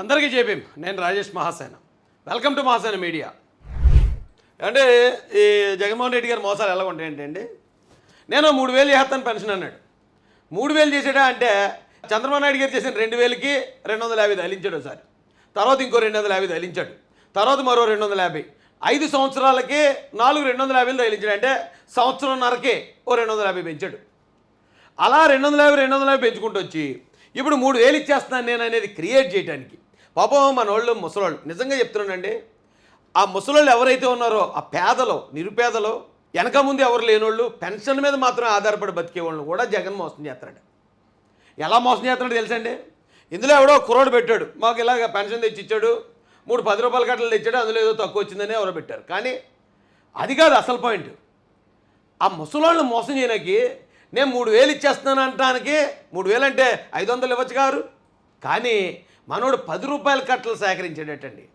అందరికీ చెప్పాం నేను Rajesh Mahasena. Welcome to Mahasena media. అంటే ఈ జగన్మోహన్ రెడ్డి గారి మోసాలు ఎలా ఉంటాయి ఏంటండి నేను మూడు వేలు చేస్తాను పెన్షన్ అన్నాడు. మూడు వేలు చేసాడా అంటే చంద్రబాబు నాయుడు గారు చేసిన రెండు వేలకి రెండు వందల యాభై తగిలించాడు ఒకసారి. తర్వాత ఇంకో రెండు వందల యాభై తగిలించాడు. తర్వాత మరో రెండు వందల యాభై. ఐదు సంవత్సరాలకి నాలుగు రెండు వందల యాభైలు తగిలించాడు. అంటే సంవత్సరంన్నరకే ఓ రెండు వందల యాభై పెంచాడు. అలా రెండు వందల యాభై రెండు వందల యాభై పెంచుకుంటూ వచ్చి ఇప్పుడు మూడు వేలు ఇచ్చేస్తున్నాను నేను అనేది క్రియేట్ చేయడానికి పాపం మన వాళ్ళు ముసలోళ్ళు. నిజంగా చెప్తున్నానండి ఆ ముసలోళ్ళు ఎవరైతే ఉన్నారో ఆ పేదలు నిరుపేదలు వెనక ముందు ఎవరు లేనోళ్ళు పెన్షన్ మీద మాత్రం ఆధారపడి బతికే వాళ్ళని కూడా జగన్ మోసం చేస్తాడు ఎలా మోసం చేస్తున్నాడు తెలుసండి? ఇందులో ఎవడో కుర్రోడు పెట్టాడు. మాకు ఇలాగ పెన్షన్ తెచ్చి ఇచ్చాడు మూడు పది రూపాయల కట్టలు తెచ్చాడు అందులో ఏదో తక్కువ వచ్చిందని ఎవరో పెట్టారు. కానీ అది కాదు అసలు పాయింట్. ఆ ముసలోళ్ళని మోసం చేయడానికి నేను మూడు వేలు ఇచ్చేస్తున్నాను అంటానికి మూడు వేలు అంటే ఐదు వందలు ఇవ్వచ్చు గారు కానీ మనోడు పది రూపాయల కట్టలు సేకరించాడటండి.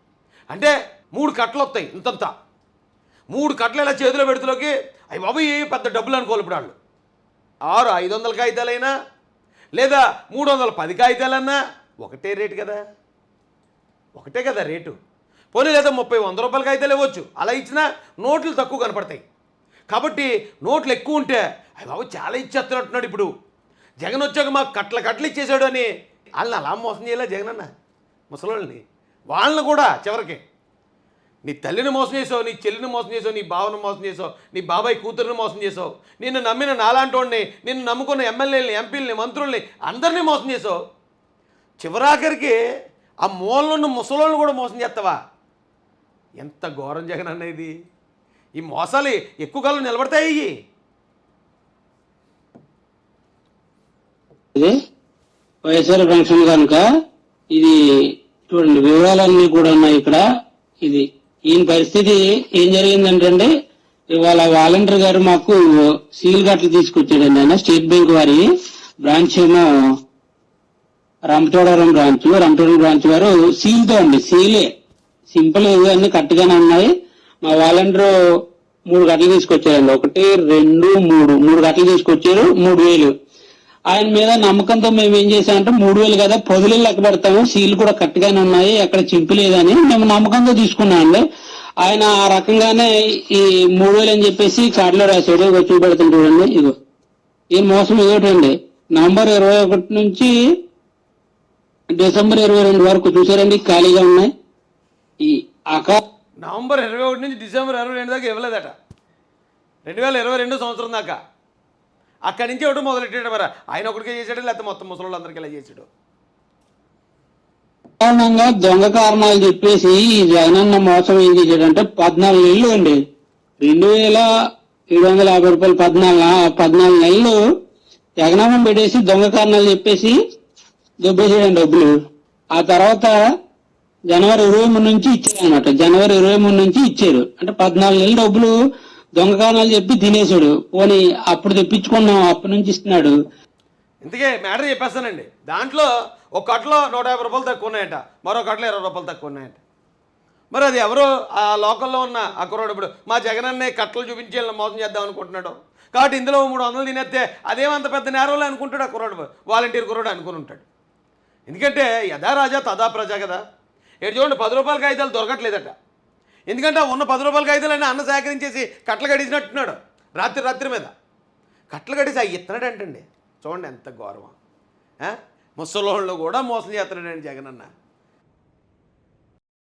అంటే మూడు కట్టలు వస్తాయి ఇంతంత. మూడు కట్టలు ఇలా చేతిలో పెడుతులోకి అవి బాబు పెద్ద డబ్బులు అనుకోవాలి ఇప్పుడు వాళ్ళు ఆరు ఐదు వందల కాగితాలైనా లేదా మూడు వందల పది కాగితాలన్నా ఒకటే రేటు కదా. ఒకటే కదా రేటు. పోనీ లేదా ముప్పై వంద రూపాయల కాగితాలు ఇవ్వచ్చు. అలా ఇచ్చినా నోట్లు తక్కువ కనపడతాయి. కాబట్టి నోట్లు ఎక్కువ ఉంటే అవి బాబు చాలా ఇచ్చేస్తున్నట్టున్నాడు ఇప్పుడు. జగన్ వచ్చాక మాకు కట్ల కట్టలు ఇచ్చేసాడు అని వాళ్ళని అలా మోసం చేయలే జగన్ అన్న ముసలోళ్ళని. వాళ్ళని కూడా చివరికి. నీ తల్లిని మోసం చేసావు నీ చెల్లిని మోసం చేసావు నీ బావను మోసం చేసావు నీ బాబాయ్ కూతురిని మోసం చేసావు నిన్ను నమ్మిన నాలాంటోడిని నిన్ను నమ్ముకున్న ఎమ్మెల్యేలని ఎంపీలని మంత్రుల్ని అందరినీ మోసం చేసావు. చివరాఖరికి ఆ మూలనున్న ముసలోళ్ళని కూడా మోసం చేస్తావా? ఎంత ఘోరం జగన్ అనేది ఈ మోసాలు ఎక్కువ కాలం నిలబడతాయి వైఎస్ఆర్ ఫంక్షన్ కనుక ఇది చూడండి వివరాలన్నీ కూడా ఉన్నాయి ఇక్కడ. ఇది ఈయన పరిస్థితి ఏం జరిగిందంటే ఇవాళ వాలంటీర్ గారు మాకు సీల్ గట్లు తీసుకొచ్చాడండి ఆయన స్టేట్ బ్యాంక్ వారి బ్రాంచ్ ఏమో రంపచోడవరం బ్రాంచ్ రంపచోడవరం బ్రాంచ్ వారు సీల్తో అండి సీలే. సింపుల్ అన్ని కరెక్ట్గానే ఉన్నాయి. మా వాలంటీర్ మూడు గట్లు తీసుకొచ్చారండి. ఒకటి రెండు మూడు. మూడు గట్లు తీసుకొచ్చారు మూడు వేలు. ఆయన మీద నమ్మకంతో మేము ఏం చేసామంటే మూడు వేలు కదా పదులు లెక్క పెడతాము. సీలు కూడా కరెక్ట్గానే ఉన్నాయి. ఎక్కడ చింపు లేదని మేము నమ్మకంతో తీసుకున్నామండి ఆయన ఆ రకంగానే ఈ మూడు వేలు అని చెప్పేసి కార్డులో రాశాడు. ఇగో చూపెడతాను చూడండి. ఇగో ఈ మోసం ఇదోటండి నవంబర్ ఇరవై ఒకటి నుంచి డిసెంబర్ ఇరవై రెండు వరకు చూసారండి ఖాళీగా ఉన్నాయి. ఈ అకా నవంబర్ ఇరవై ఒకటి నుంచి డిసెంబర్ ఇరవై రెండు దాకా ఇవ్వలేదట. రెండు వేల ఇరవై రెండు సంవత్సరం దాకా. అక్కడి నుంచి ఒకటి మొదలెట్టాడు మరి. ఆయన ఒకటికే చేశాడు లేకపోతే మొత్తం ముసలోళ్ళందరికీ ఇలా చేశాడు? కారణంగా దొంగ కారణాలు చెప్పేసి ఈ జగనన్న మోసం ఏం చేశాడంటే పద్నాలుగు నెలలు అండి. రెండు వేల ఏడు వందల యాభై రూపాయలు పద్నాలుగు పద్నాలుగు నెలలు జగనామం పెట్టేసి దొంగ కారణాలు చెప్పేసి దొబ్బేసాడండి డబ్బులు. ఆ తర్వాత జనవరి ఇరవై మూడు నుంచి ఇచ్చారు అనమాట జనవరి ఇరవై మూడు నుంచి ఇచ్చారు. అంటే పద్నాలుగు నెలలు డబ్బులు దొంగకాణాలు చెప్పి తినేసాడు పోనీ అప్పుడు తెప్పించుకున్నాం అప్పటి నుంచి ఇస్తున్నాడు. ఇంతకే మ్యాటర్ చెప్పేస్తానండి. దాంట్లో ఒక కట్టలో నూట యాభై రూపాయలు తక్కువ ఉన్నాయట. మరో కట్టలో ఇరవై రూపాయలు తక్కువ ఉన్నాయంట. మరి అది ఎవరో? ఆ లోకల్లో ఉన్న ఆ ఇప్పుడు మా జగన్ అన్నే కట్టలు చూపించి మోసం చేద్దాం అనుకుంటున్నాడు. కాబట్టి ఇందులో మూడు వందలు తినేస్తే అదేమంత పెద్ద నేరంలో అనుకుంటాడు ఆ కుర్రాడు వాలంటీర్ కుర్రాడు అనుకుని ఉంటాడు. ఎందుకంటే యథా రాజా తదా ప్రజా కదా. ఏడు చూడండి పది రూపాయల కాగితాలు దొరకట్లేదట. ఎందుకంటే ఉన్న పది రూపాయల కాగితాలన్నీ అన్న సేకరించేసి కట్టలు గడిచినట్టున్నాడు రాత్రి రాత్రి మీద. కట్టలు కడిసి అవి ఇస్తున్నాడంటండి చూడండి ఎంత గౌరవం ముసలోళ్ళు కూడా మోసం చేస్తున్నాడండి జగన్ అన్న